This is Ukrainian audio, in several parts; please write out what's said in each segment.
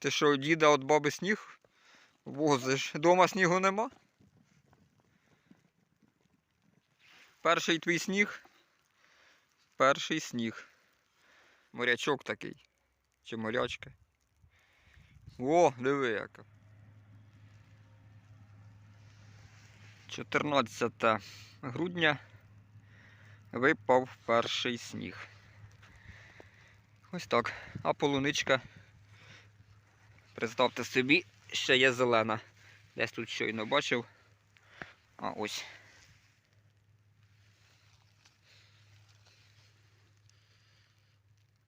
Ти що, діда от баби сніг возиш? Дома снігу нема? Перший твій сніг. Перший сніг. Морячок такий. Чи морячка. О, диви яка. 14 грудня випав перший сніг. Ось так. А полуничка, представте собі, ще є зелена. Десь тут щойно бачив. А ось.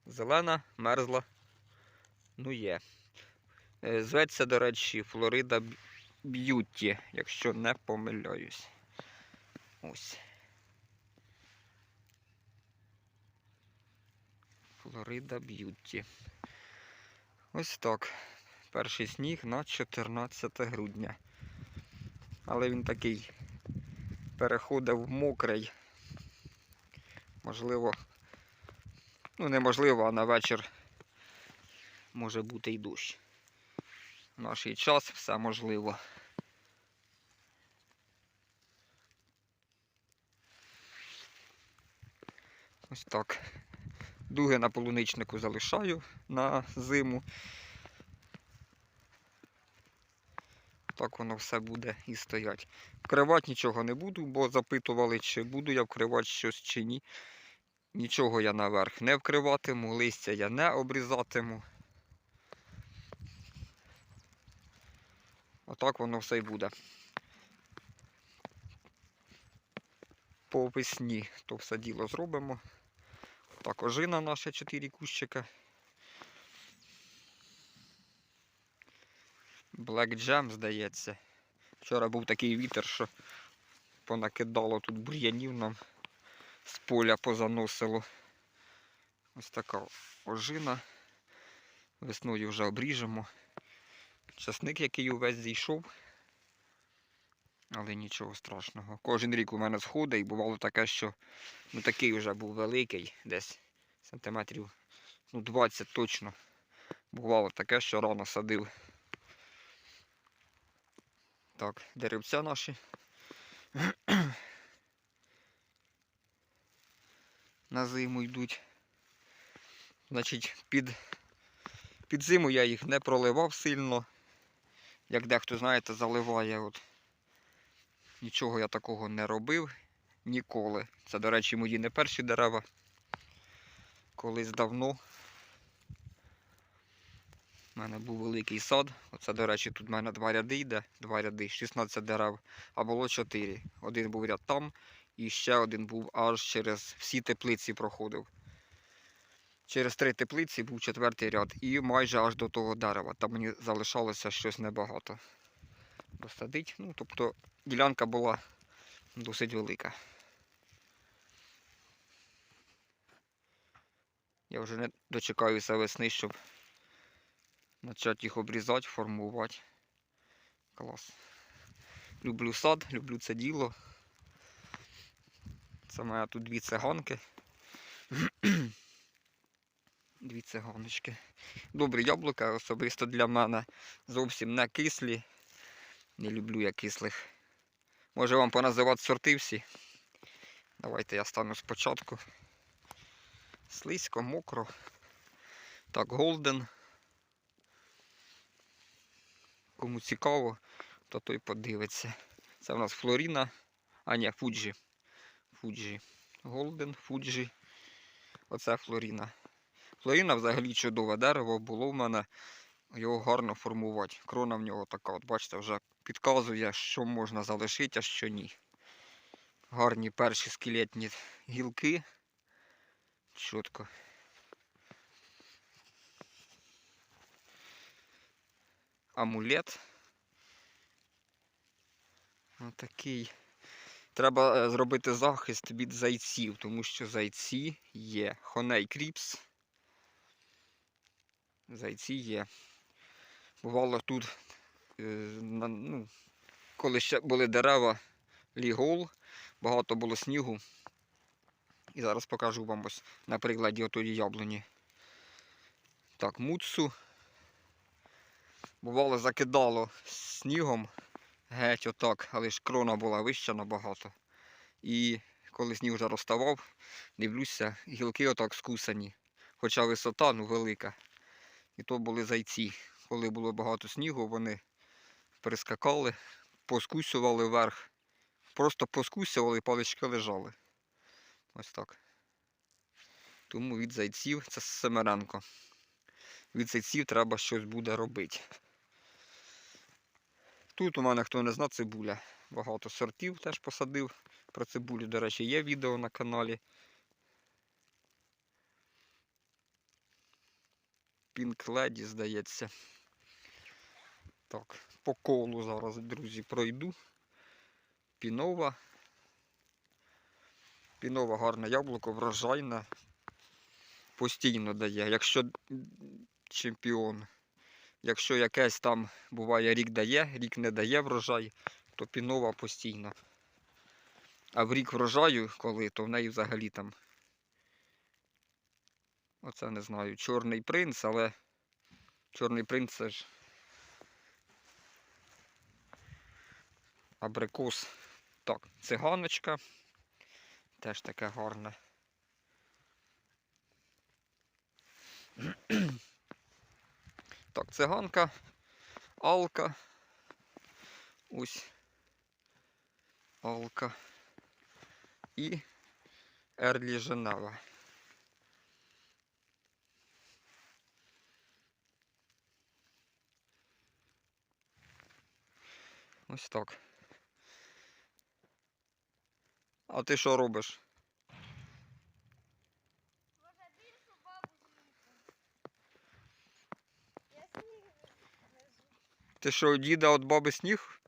Зелена, мерзла. Ну є. Е, Зветься, до речі, Флорида Б'юті, якщо не помиляюсь. Ось. Флорида Б'юті. Ось так. Перший сніг на 14 грудня. Але він такий переходив мокрий. Можливо, ну неможливо, а на вечір може бути й дощ. В наш час все можливо. Ось так. Дуги на полуничнику залишаю на зиму. Так воно все буде і стоять. Вкривати нічого не буду, бо запитували, чи буду я вкривати щось чи ні. Нічого я наверх не вкриватиму, листя я не обрізатиму. Отак воно все й буде. По весні то все діло зробимо. Так, ожина наша 4 кущика. Black Jam, здається. Вчора був такий вітер, що понакидало тут бур'янів нам з поля позаносило. Ось така ожина. Весною вже обріжемо. Часник, який увесь зійшов. Але нічого страшного. Кожен рік у мене сходить і бувало таке, що ну такий вже був великий, десь сантиметрів ну 20 точно. Бувало таке, що рано садив. Так, деревця наші. На зиму йдуть. Значить, під, під зиму я їх не проливав сильно. Як дехто, знаєте, заливає. От. Нічого я такого не робив ніколи. Це, до речі, мої не перші дерева. Колись давно. У мене був великий сад. Оце, до речі, тут в мене два ряди йде, два ряди, 16 дерев, а було 4. Один був ряд там, і ще один був аж через всі теплиці проходив. Через три теплиці був четвертий ряд і майже аж до того дерева. Там мені залишалося щось небагато. Досадить. Ну, тобто ділянка була досить велика. Я вже не дочекаюся весни, щоб почати їх обрізати, формувати. Клас. Люблю сад, люблю це діло. Це моя тут дві циганки. Дві циганочки. Добрі яблука особисто для мене зовсім не кислі. Не люблю я кислих. Може вам поназивати сорти всі. Давайте я стану спочатку. Слизько, мокро. Так, голден. Кому цікаво, то той подивиться. Це в нас Флоріна. А ні, Фуджі. Фуджі. Голден, Фуджі. Оце Флоріна. Флоріна взагалі чудове дерево, було в мене його гарно формувати. Крона в нього така, от бачите, вже підказує, що можна залишити, а що ні. Гарні перші скелетні гілки. Чітко. Амулет. Отакий. Треба е, зробити захист від зайців, тому що зайці є. Хоней кріпс. Зайці є. Бувало тут, е, ну, коли ще були дерева, лігол, багато було снігу. І зараз покажу вам ось на прикладі отої яблуні. Так, муцу. Бувало, закидало снігом геть отак, але ж крона була вища набагато. І коли сніг вже розставав, дивлюся, гілки отак скусані. Хоча висота ну, велика. І то були зайці. Коли було багато снігу, вони перескакали, поскусювали вверх. Просто поскусювали і палички лежали. Ось так. Тому від зайців це Семеренко. Від зайців треба щось буде робити. Тут у мене, хто не знає, цибуля. Багато сортів теж посадив. Про цибулю, до речі, є відео на каналі. Lady, здається. Так, по колу зараз, друзі, пройду. Пінова. Пінова гарне яблуко, врожайне. Постійно дає. Якщо чемпіон, якщо якесь там буває рік дає, рік не дає врожай, то пінова постійно. А в рік врожаю, коли, то в неї взагалі там. Оце не знаю, чорний принц, але чорний принц це ж. Абрикос. Так, циганочка. Теж таке гарне. Так, циганка, алка. Ось. Алка. І Ерлі Женева. Ось так. А ти що робиш? Може більшу бабу з'їсти? Я сніг везу. Ти що, діда від баби сніг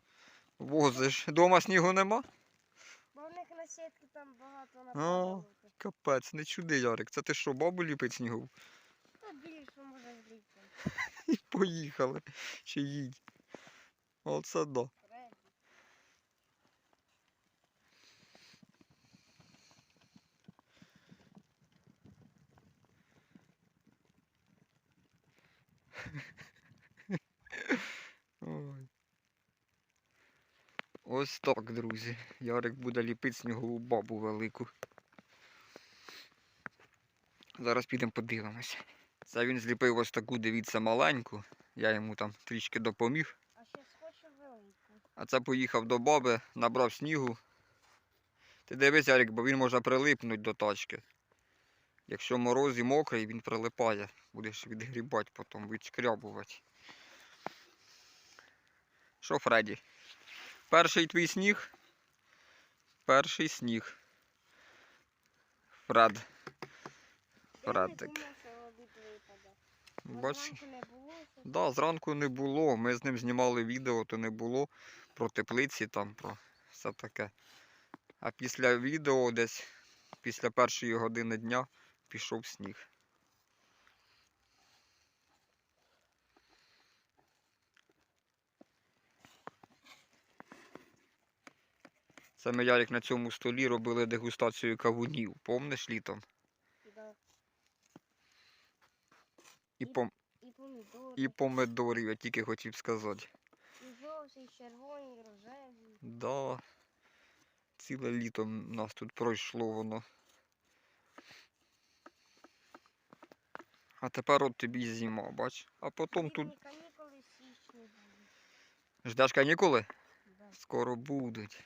возиш? Дома снігу нема? Бо в них на сітки там багато А. нападало. Капець, не чуди, Ярик. Це ти що, бабу ліпить снігу? Ну більше може зліти. І поїхали. Чи їдь. Оце да. Фредді. Ой. Ось так, друзі. Ярик буде ліпити снігову бабу велику. Зараз підемо подивимось. Це він зліпив ось таку, дивіться, маленьку. Я йому там трішки допоміг. А ще схочу велику. А це поїхав до баби, набрав снігу. Ти дивись, Ярик, бо він може прилипнути до тачки. Якщо мороз і мокрий, він прилипає. Будеш відгрібати, потім відшкрябувати. Що, Фредді? Перший твій сніг? Перший сніг. Фред. Фредик. Бач. Да, зранку не було. Ми з ним знімали відео, то не було про теплиці там, про все таке. А після відео десь після першої години дня пішов сніг. Це ми Ярик на цьому столі робили дегустацію кавунів. Помниш літом? Да. І, пом... І помідори. і помидорів, я тільки хотів сказати. І жовті, і червоні, і рожеві. Да. Ціле літо м- нас тут пройшло воно. А тепер от тобі зима, бач. А потім тут канікули січні будуть. ждеш канікули? Да. Скоро будуть.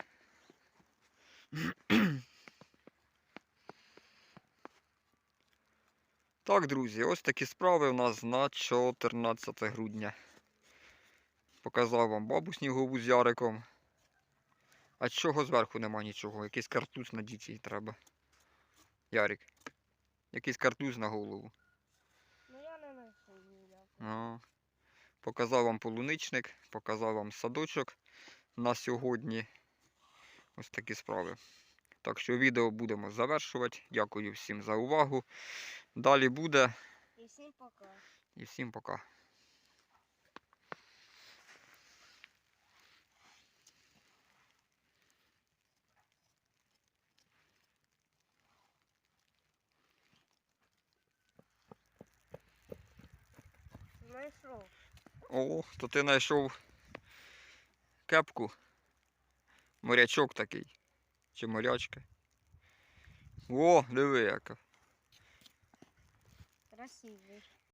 Так, друзі, ось такі справи у нас на 14 грудня. Показав вам бабу снігову з Яриком. А чого зверху нема нічого? Якийсь картуз на дітей треба. Ярик. Якийсь картуз на голову. Ну я не знайшов Показав вам полуничник, показав вам садочок на сьогодні. Ось такі справи. Так що відео будемо завершувати. Дякую всім за увагу. Далі буде І всім пока. і всім пока. Знайшов. О, то ти знайшов кепку. Морячок такий. Чи морячка. О, диви яка. Красивий.